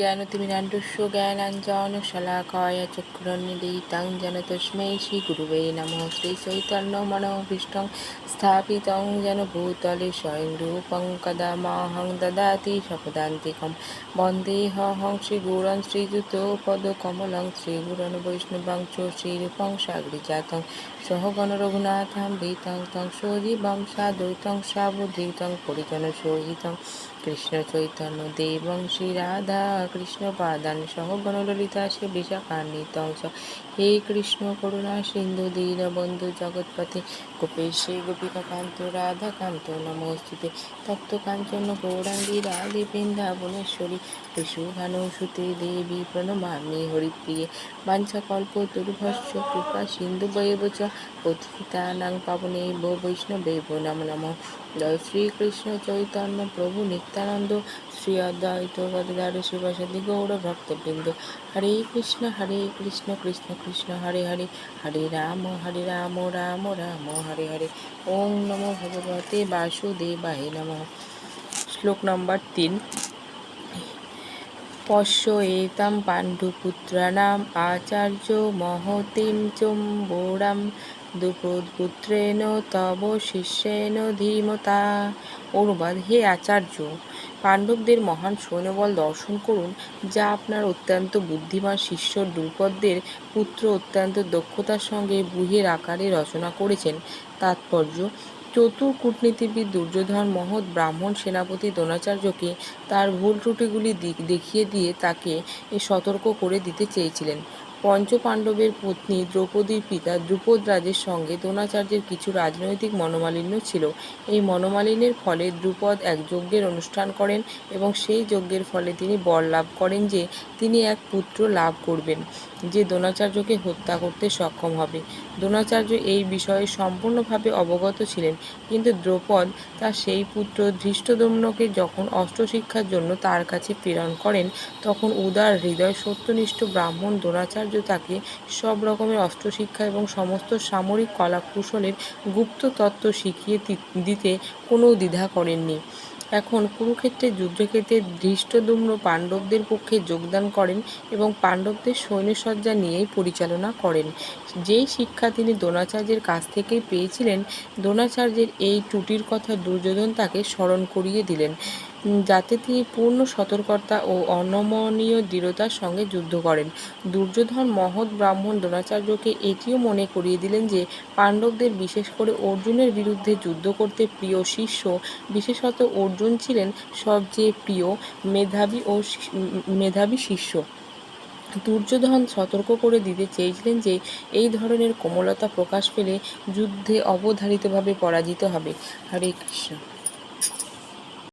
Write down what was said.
জ্ঞানতিমিরাণ্ডস্য জ্ঞানাঞ্জনশলাকায় চক্রনিদিতাং যেন তস্মৈ শ্রী গুরুবে নম শ্রী চৈতন্য মনোভীষ্টং স্থাপিতং যেন ভূতলে স্বয়ং রূপং কদামাহং দদাতি সপদান্তিকম বন্দেহং শ্রীগুরং শ্রীযুতপদকমলং শ্রীগুরন বৈষ্ণবং চ শ্রীরূপং সাগরিজাতং সহগণ রঘুনাথং ভীতং তং সজীবং সাধুতং সাবুধিতং পরিজন সহিতং কৃষ্ণ চৈতন্য দেবং শ্রী রাধা কৃষ্ণ পাদান সহ গণললিতা শ্রী বিশাখান্বিত হে কৃষ্ণ করুণা সিন্ধু দীনবন্ধু জগৎপথে গোপেশ শ্রী গোপিকা কান্ত রাধা কান্ত নমস্তুতে। তপ্ত কাঞ্চন গৌরাঙ্গী রাধে বৃন্দাবনেশ্বরী বিশুভানুসুতে দেবী প্রণমামি হরিপ্রিয়ে। বাঞ্ছাকল্প দুর্ভস্য কৃপা সিন্ধু বৈবচ পথিতানাং পাবনে বৈষ্ণবেব নম নম। জয় শ্রীকৃষ্ণ চৈতন্য প্রভু নিত নিত্যানন্দ শ্রী অদ্বৈত গদাধর শিবসাদি গৌর ভক্তবৃন্দ। হরে কৃষ্ণ হরে কৃষ্ণ কৃষ্ণ কৃষ্ণ, হরে হরে হরে রাম হরে রাম রাম রাম, হরে হরে। ওম নমো ভগবতে বাসুদেবায় নম। শ্লোক নম্বর তিন। পশ্য এতাম পাণ্ডুপুত্রাণাম আচার্য মহতিম চম্বোরাম দুপুত্রেণ তব শিষ্যেন ধীমতা। অনুবাদ হে আচার্য, পাণ্ডবদের মহান সৈন্যবল দর্শন করুন, যা আপনার অত্যন্ত বুদ্ধিমান শিষ্য দ্রুপদদের পুত্র অত্যন্ত দক্ষতার সঙ্গে বুহের আকারে রচনা করেছেন। তাৎপর্য, চতুর কূটনীতিবিদ দুর্যোধন মহৎ ব্রাহ্মণ সেনাপতি দ্রোণাচার্যকে তার ভুল ত্রুটিগুলি দেখিয়ে দিয়ে তাকে সতর্ক করে দিতে চেয়েছিলেন। পঞ্চপাণ্ডবের পত্নী দ্রৌপদীর পিতা দ্রুপদ রাজের সঙ্গে দ্রোণাচার্যের কিছু রাজনৈতিক মনোমালিন্য ছিল। এই মনোমালিন্যের ফলে দ্রুপদ এক যজ্ঞের অনুষ্ঠান করেন এবং সেই যজ্ঞের ফলে তিনি বর লাভ করেন যে, তিনি এক পুত্র লাভ করবেন, যে দ্রোণাচার্যকে হত্যা করতে সক্ষম হবে। দ্রোণাচার্য এই বিষয়ে সম্পূর্ণভাবে অবগত ছিলেন, কিন্তু দ্রৌপদ তার সেই পুত্র ধৃষ্টদম্নকে যখন অস্ত্রশিক্ষার জন্য তার কাছে প্রেরণ করেন, তখন উদার হৃদয় সত্যনিষ্ঠ ব্রাহ্মণ দ্রোণাচার্য তাকে সব রকমের অস্ত্রশিক্ষা এবং সমস্ত সামরিক কলাকুশলের গুপ্ত তত্ত্ব শিখিয়ে দিতে কোনো দ্বিধা করেননি। এখন কুরুক্ষেত্রে যুদ্ধক্ষেত্রে ধৃষ্টদুম্ন পাণ্ডবদের পক্ষে যোগদান করেন এবং পাণ্ডবদের সৈন্যসজ্জা নিয়েই পরিচালনা করেন। যেই শিক্ষা তিনি দ্রোণাচার্যের কাছ থেকেই পেয়েছিলেন, দ্রোণাচার্যের এই ত্রুটির কথা দুর্যোধন তাকে স্মরণ করিয়ে দিলেন। যাতে তিনি পূর্ণ সতর্কতা ও অনমনীয় দৃঢ়তার সঙ্গে যুদ্ধ করেন। দুর্যোধন মহৎ ব্রাহ্মণ দ্রোণাচার্যকে এটিও মনে করিয়ে দিলেন যে, পাণ্ডবদের বিশেষ করে অর্জুনের বিরুদ্ধে যুদ্ধ করতে প্রিয় শিষ্য, বিশেষত অর্জুন ছিলেন সবচেয়ে প্রিয় মেধাবী ও মেধাবী শিষ্য। দুর্যোধন সতর্ক করে দিতে চেয়েছিলেন যে, এই ধরনের কোমলতা প্রকাশ পেলে যুদ্ধে অবধারিতভাবে পরাজিত হবে। হরে কৃষ্ণ।